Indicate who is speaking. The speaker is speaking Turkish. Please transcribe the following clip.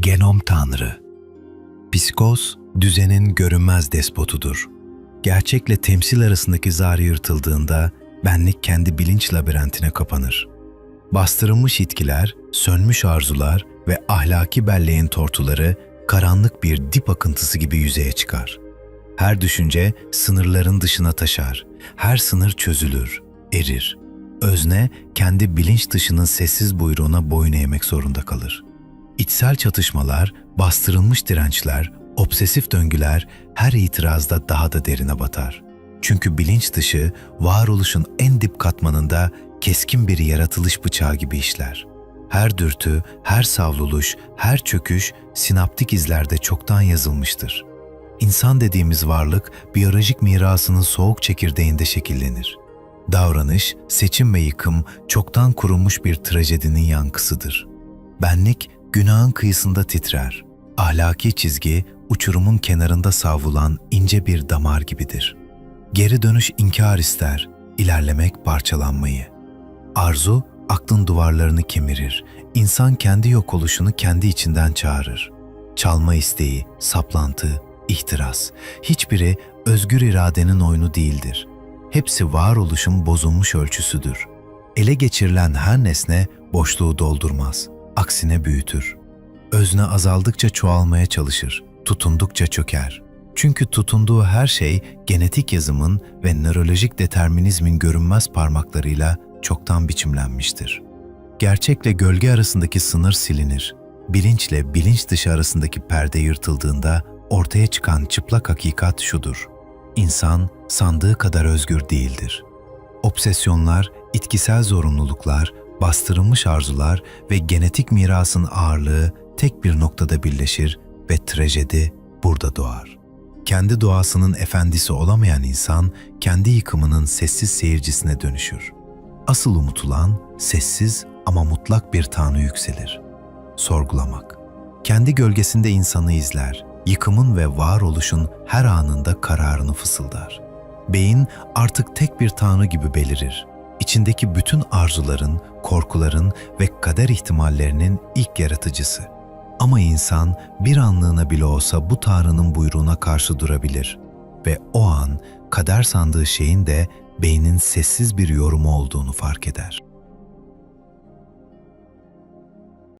Speaker 1: Genom Tanrı Psikoz, düzenin görünmez despotudur. Gerçekle temsil arasındaki zar yırtıldığında benlik kendi bilinç labirentine kapanır. Bastırılmış itkiler, sönmüş arzular ve ahlaki belleğin tortuları karanlık bir dip akıntısı gibi yüzeye çıkar. Her düşünce sınırların dışına taşar, her sınır çözülür, erir. Özne kendi bilinç dışının sessiz buyruğuna boyun eğmek zorunda kalır. İçsel çatışmalar, bastırılmış dirençler, obsesif döngüler her itirazda daha da derine batar. Çünkü bilinç dışı varoluşun en dip katmanında keskin bir yaratılış bıçağı gibi işler. Her dürtü, her savruluş, her çöküş sinaptik izlerde çoktan yazılmıştır. İnsan dediğimiz varlık biyolojik mirasının soğuk çekirdeğinde şekillenir. Davranış, seçim ve yıkım çoktan kurulmuş bir trajedinin yankısıdır. Benlik günahın kıyısında titrer. Ahlaki çizgi uçurumun kenarında savrulan ince bir damar gibidir. Geri dönüş inkar ister, ilerlemek parçalanmayı. Arzu aklın duvarlarını kemirir. İnsan kendi yok oluşunu kendi içinden çağırır. Çalma isteği, saplantı, ihtiras. Hiçbiri özgür iradenin oyunu değildir. Hepsi varoluşun bozulmuş ölçüsüdür. Ele geçirilen her nesne boşluğu doldurmaz, aksine büyütür. Özne azaldıkça çoğalmaya çalışır, tutundukça çöker. Çünkü tutunduğu her şey genetik yazımın ve nörolojik determinizmin görünmez parmaklarıyla çoktan biçimlenmiştir. Gerçekle gölge arasındaki sınır silinir. Bilinçle bilinç dışı arasındaki perde yırtıldığında ortaya çıkan çıplak hakikat şudur. İnsan sandığı kadar özgür değildir. Obsesyonlar, itkisel zorunluluklar, bastırılmış arzular ve genetik mirasın ağırlığı tek bir noktada birleşir ve trajedi burada doğar. Kendi doğasının efendisi olamayan insan, kendi yıkımının sessiz seyircisine dönüşür. Asıl unutulan, sessiz ama mutlak bir tanrı yükselir. Sorgulamak. Kendi gölgesinde insanı izler, yıkımın ve varoluşun her anında kararını fısıldar. Beyin artık tek bir tanrı gibi belirir. İçindeki bütün arzuların, korkuların ve kader ihtimallerinin ilk yaratıcısı. Ama insan bir anlığına bile olsa bu Tanrı'nın buyruğuna karşı durabilir ve o an kader sandığı şeyin de beynin sessiz bir yorumu olduğunu fark eder.